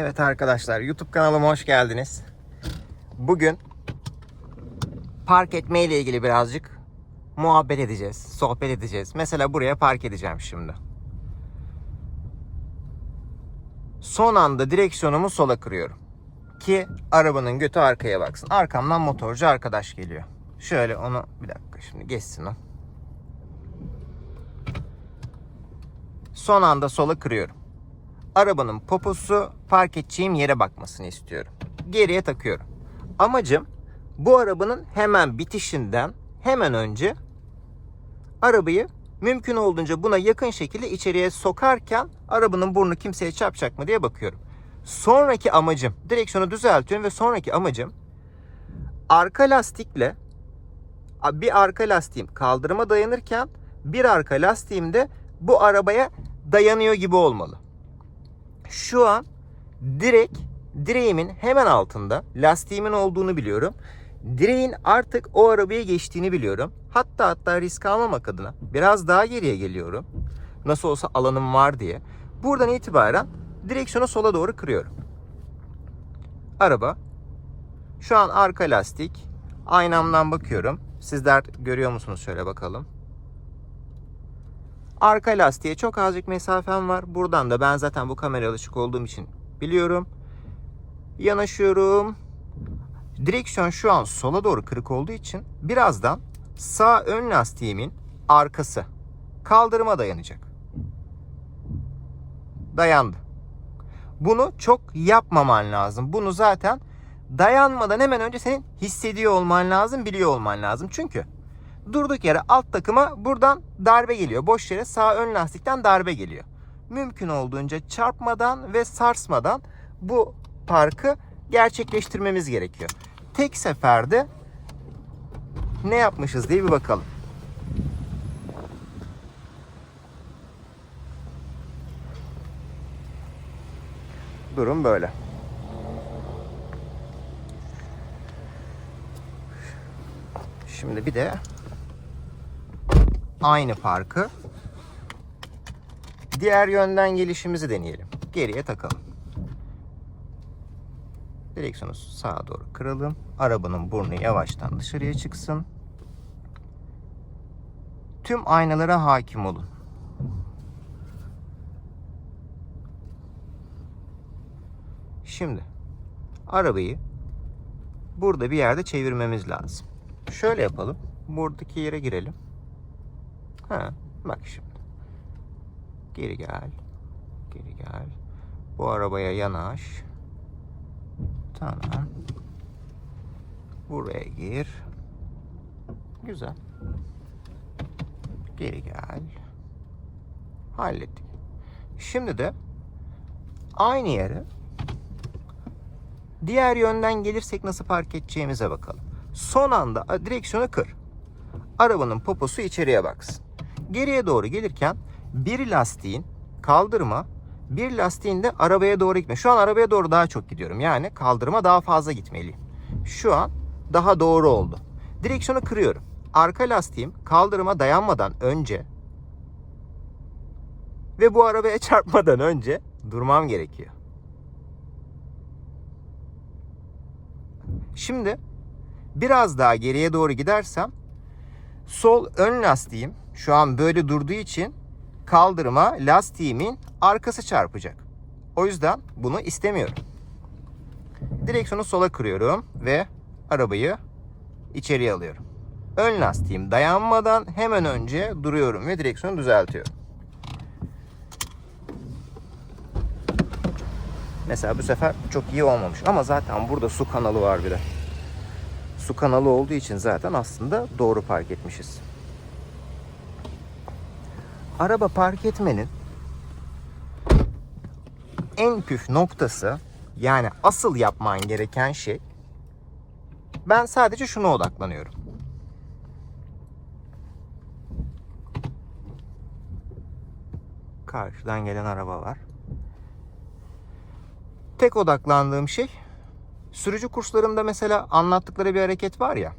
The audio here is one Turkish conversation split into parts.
Evet arkadaşlar YouTube kanalıma hoş geldiniz. Bugün park etme ile ilgili birazcık muhabbet edeceğiz, sohbet edeceğiz. Mesela buraya park edeceğim şimdi. Son anda direksiyonumu sola kırıyorum. Ki arabanın götü arkaya baksın. Arkamdan motorcu arkadaş geliyor. Şöyle onu bir dakika şimdi geçsin o. Son anda sola kırıyorum. Arabanın poposu park edeceğim yere bakmasını istiyorum. Geriye takıyorum. Amacım bu arabanın hemen bitişinden hemen önce arabayı mümkün olduğunca buna yakın şekilde içeriye sokarken arabanın burnu kimseye çarpacak mı diye bakıyorum. Sonraki amacım direksiyonu düzeltiyorum ve sonraki amacım arka lastikle bir arka lastiğim kaldırıma dayanırken bir arka lastiğim de bu arabaya dayanıyor gibi olmalı. Şu an direkt direğimin hemen altında lastiğimin olduğunu biliyorum. Direğin artık o arabaya geçtiğini biliyorum. Hatta hatta risk almamak adına biraz daha geriye geliyorum. Nasıl olsa alanım var diye. Buradan itibaren direksiyonu sola doğru kırıyorum. Araba şu an arka lastik. Aynamdan bakıyorum. Sizler görüyor musunuz şöyle bakalım. Arka lastiğe çok azıcık mesafem var. Buradan da ben zaten bu kamera alışık olduğum için biliyorum. Yanaşıyorum. Direksiyon şu an sola doğru kırık olduğu için birazdan sağ ön lastiğimin arkası kaldırıma dayanacak. Dayandı. Bunu çok yapmaman lazım. Bunu zaten dayanmadan hemen önce senin hissediyor olman lazım, biliyor olman lazım. Çünkü durduk yere alt takıma buradan darbe geliyor. Boş yere sağ ön lastikten darbe geliyor. Mümkün olduğunca çarpmadan ve sarsmadan bu parkı gerçekleştirmemiz gerekiyor. Tek seferde ne yapmışız diye bir bakalım. Durum böyle. Şimdi bir de aynı parkı diğer yönden gelişimizi deneyelim. Geriye takalım. Direksiyonu sağa doğru kıralım. Arabanın burnu yavaştan dışarıya çıksın. Tüm aynalara hakim olun. Şimdi arabayı burada bir yerde çevirmemiz lazım. Şöyle yapalım. Buradaki yere girelim. Ha, bak şimdi. Geri gel. Geri gel. Bu arabaya yanaş. Tamam. Buraya gir. Güzel. Geri gel. Hallettik. Şimdi de aynı yere diğer yönden gelirsek nasıl park edeceğimize bakalım. Son anda direksiyonu kır. Arabanın poposu içeriye baksın. Geriye doğru gelirken bir lastiğin kaldırma, bir lastiğin de arabaya doğru gitme. Şu an arabaya doğru daha çok gidiyorum. Yani kaldırıma daha fazla gitmeliyim. Şu an daha doğru oldu. Direksiyonu kırıyorum. Arka lastiğim kaldırıma dayanmadan önce ve bu arabaya çarpmadan önce durmam gerekiyor. Şimdi biraz daha geriye doğru gidersem sol ön lastiğim şu an böyle durduğu için kaldırıma lastiğimin arkası çarpacak. O yüzden bunu istemiyorum. Direksiyonu sola kırıyorum ve arabayı içeriye alıyorum. Ön lastiğim dayanmadan hemen önce duruyorum ve direksiyonu düzeltiyorum. Mesela bu sefer çok iyi olmamış ama zaten burada su kanalı var bir de. Su kanalı olduğu için zaten aslında doğru park etmişiz. Araba park etmenin en püf noktası yani asıl yapman gereken şey ben sadece şuna odaklanıyorum. Karşıdan gelen araba var. Tek odaklandığım şey sürücü kurslarında mesela anlattıkları bir hareket var ya.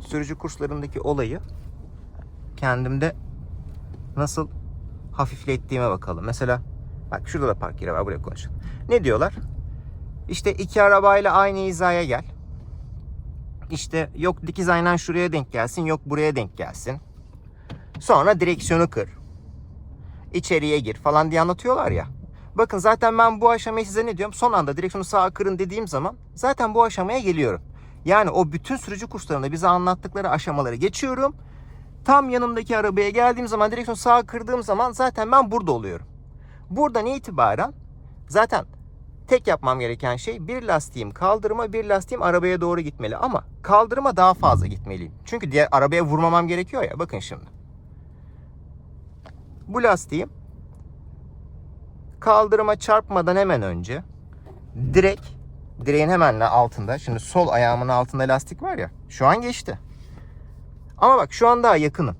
Sürücü kurslarındaki olayı kendimde nasıl hafiflettiğime bakalım. Mesela Bak şurada da park yeri var buraya konuşalım. Ne diyorlar? İşte iki arabayla aynı hizaya gel. İşte yok dikiz aynen şuraya denk gelsin yok buraya denk gelsin. Sonra direksiyonu kır. İçeriye gir falan diye anlatıyorlar ya. Bakın zaten ben bu aşamayı size ne diyorum? Son anda direksiyonu sağa kırın dediğim zaman zaten bu aşamaya geliyorum. Yani o bütün sürücü kurslarında bize anlattıkları aşamaları geçiyorum. Tam yanımdaki arabaya geldiğim zaman direksiyonu sağa kırdığım zaman zaten ben burada oluyorum. Buradan itibaren zaten tek yapmam gereken şey bir lastiğim kaldırıma bir lastiğim arabaya doğru gitmeli. Ama kaldırıma daha fazla gitmeliyim. Çünkü diğer arabaya vurmamam gerekiyor ya. Bakın şimdi. Bu lastiğim kaldırıma çarpmadan hemen önce direkt direğin hemen altında şimdi sol ayağımın altında lastik var ya şu an geçti. Ama bak şu an daha yakınım.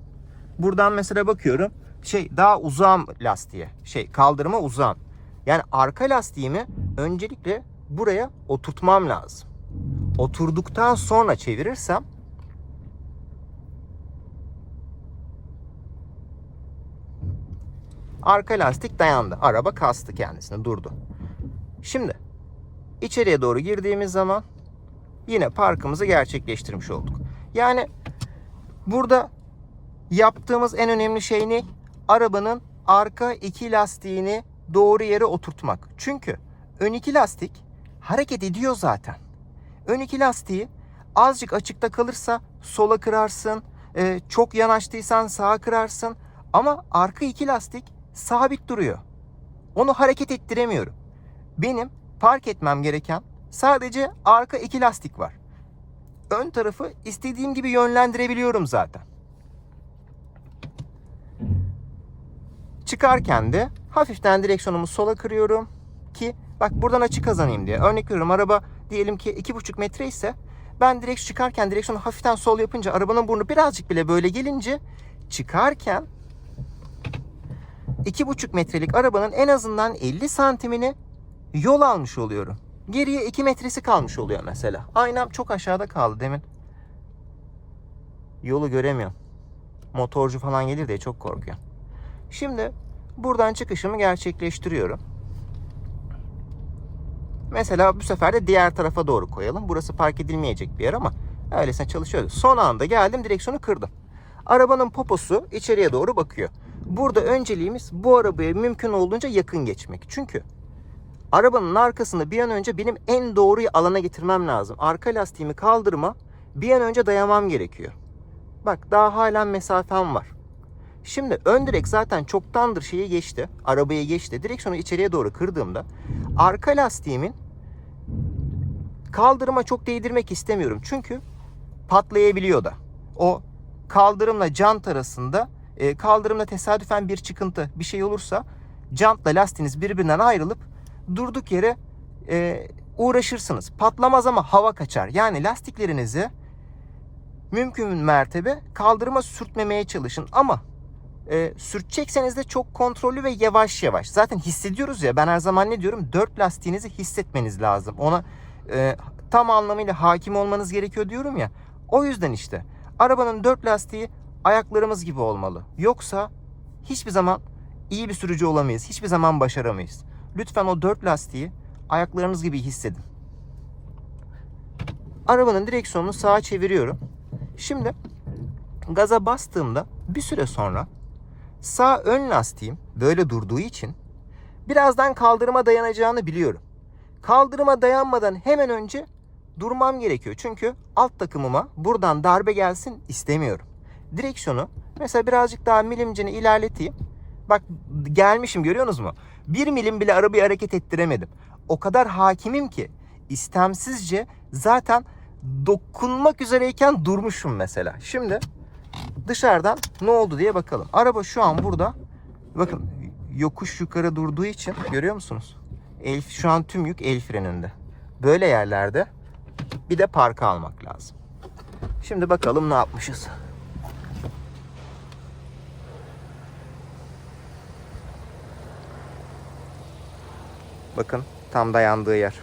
Buradan mesela bakıyorum şey daha uzağım lastiğe. Şey kaldırıma uzağım. Yani arka lastiğimi öncelikle buraya oturtmam lazım. Oturduktan sonra çevirirsem arka lastik dayandı. Araba kastı kendisini durdu. Şimdi içeriye doğru girdiğimiz zaman yine parkımızı gerçekleştirmiş olduk. Yani burada yaptığımız en önemli şey ne? Arabanın arka iki lastiğini doğru yere oturtmak. Çünkü ön iki lastik hareket ediyor zaten. Ön iki lastiği azıcık açıkta kalırsa sola kırarsın. Ee, çok yanaştıysan sağa kırarsın. Ama arka iki lastik sabit duruyor. Onu hareket ettiremiyorum. Benim park etmem gereken sadece arka iki lastik var. Ön tarafı istediğim gibi yönlendirebiliyorum zaten. Çıkarken de hafiften direksiyonumu sola kırıyorum ki bak buradan açı kazanayım diye. Örnek veriyorum araba diyelim ki 2,5 metre ise ben direkt çıkarken direksiyonu hafiften sol yapınca arabanın burnu birazcık bile böyle gelince çıkarken 2,5 metrelik arabanın en azından 50 santimini yol almış oluyorum. Geriye 2 metresi kalmış oluyor mesela. Aynam çok aşağıda kaldı demin. Yolu göremiyorum. Motorcu falan gelir diye çok korkuyorum. Şimdi buradan çıkışımı gerçekleştiriyorum. Mesela bu sefer de diğer tarafa doğru koyalım. Burası park edilmeyecek bir yer ama öylesine çalışıyoruz. Son anda geldim direksiyonu kırdım. Arabanın poposu içeriye doğru bakıyor. Burada önceliğimiz bu arabaya mümkün olduğunca yakın geçmek. Çünkü arabanın arkasında bir an önce benim en doğru alana getirmem lazım. Arka lastiğimi kaldırma bir an önce dayamam gerekiyor. Bak daha halen mesafem var. Şimdi ön direk zaten çoktandır şeyi geçti. Arabayı geçti. Direksiyonu içeriye doğru kırdığımda arka lastiğimin kaldırıma çok değdirmek istemiyorum. Çünkü patlayabiliyor da. O kaldırımla jant arasında e, kaldırımda tesadüfen bir çıkıntı bir şey olursa jantla lastiğiniz birbirinden ayrılıp durduk yere e, uğraşırsınız. Patlamaz ama hava kaçar. Yani lastiklerinizi mümkün mertebe kaldırıma sürtmemeye çalışın ama e, sürtecekseniz de çok kontrollü ve yavaş yavaş. Zaten hissediyoruz ya ben her zaman ne diyorum? Dört lastiğinizi hissetmeniz lazım. Ona e, tam anlamıyla hakim olmanız gerekiyor diyorum ya. O yüzden işte arabanın dört lastiği ayaklarımız gibi olmalı. Yoksa hiçbir zaman iyi bir sürücü olamayız. Hiçbir zaman başaramayız. Lütfen o dört lastiği ayaklarınız gibi hissedin. Arabanın direksiyonunu sağa çeviriyorum. Şimdi gaza bastığımda bir süre sonra sağ ön lastiğim böyle durduğu için birazdan kaldırıma dayanacağını biliyorum. Kaldırıma dayanmadan hemen önce durmam gerekiyor. Çünkü alt takımıma buradan darbe gelsin istemiyorum. Direksiyonu mesela birazcık daha milimcini ilerleteyim. Bak gelmişim görüyorsunuz mu? Bir milim bile arabayı hareket ettiremedim. O kadar hakimim ki istemsizce zaten dokunmak üzereyken durmuşum mesela. Şimdi dışarıdan ne oldu diye bakalım. Araba şu an burada. Bakın yokuş yukarı durduğu için görüyor musunuz? El, şu an tüm yük el freninde. Böyle yerlerde bir de parka almak lazım. Şimdi bakalım ne yapmışız. Bakın tam dayandığı yer.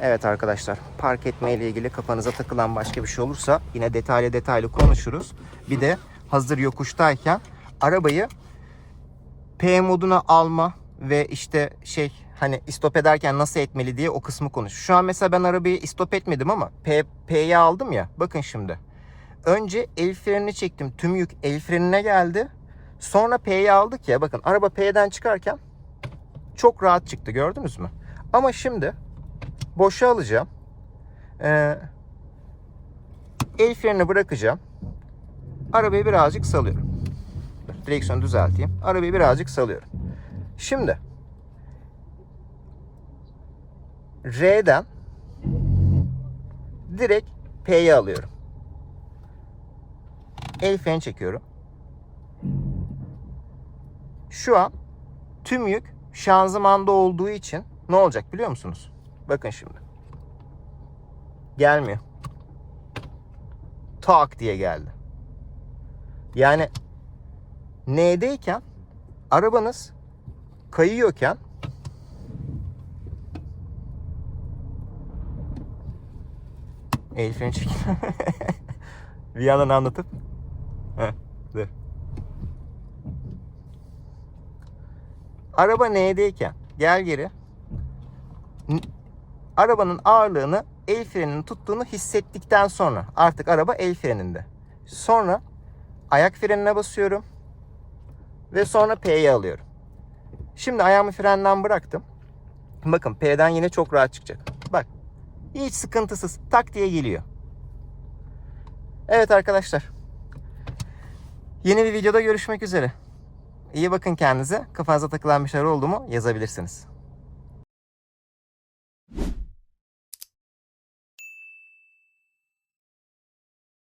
Evet arkadaşlar park etme ile ilgili kafanıza takılan başka bir şey olursa yine detaylı detaylı konuşuruz. Bir de hazır yokuştayken arabayı P moduna alma ve işte şey hani istop ederken nasıl etmeli diye o kısmı konuş. Şu an mesela ben arabayı istop etmedim ama P, P'ye aldım ya. Bakın şimdi. Önce el frenini çektim. Tüm yük el frenine geldi. Sonra P'ye aldık ya. Bakın araba P'den çıkarken çok rahat çıktı. Gördünüz mü? Ama şimdi boşa alacağım. Ee, el frenini bırakacağım. Arabayı birazcık salıyorum. Direksiyonu düzelteyim. Arabayı birazcık salıyorum. Şimdi R'den direkt P'ye alıyorum. El freni çekiyorum. Şu an tüm yük şanzımanda olduğu için ne olacak biliyor musunuz? Bakın şimdi. Gelmiyor. Tak diye geldi. Yani N'deyken arabanız kayıyorken el freni çek. bir yandan anlatıp Heh, dur. Araba N'deyken gel geri. Arabanın ağırlığını el freninin tuttuğunu hissettikten sonra artık araba el freninde. Sonra ayak frenine basıyorum ve sonra P'ye alıyorum. Şimdi ayağımı frenden bıraktım. Bakın P'den yine çok rahat çıkacak. Bak. Hiç sıkıntısız tak diye geliyor. Evet arkadaşlar. Yeni bir videoda görüşmek üzere. İyi bakın kendinize. Kafanıza takılan bir şeyler oldu mu yazabilirsiniz.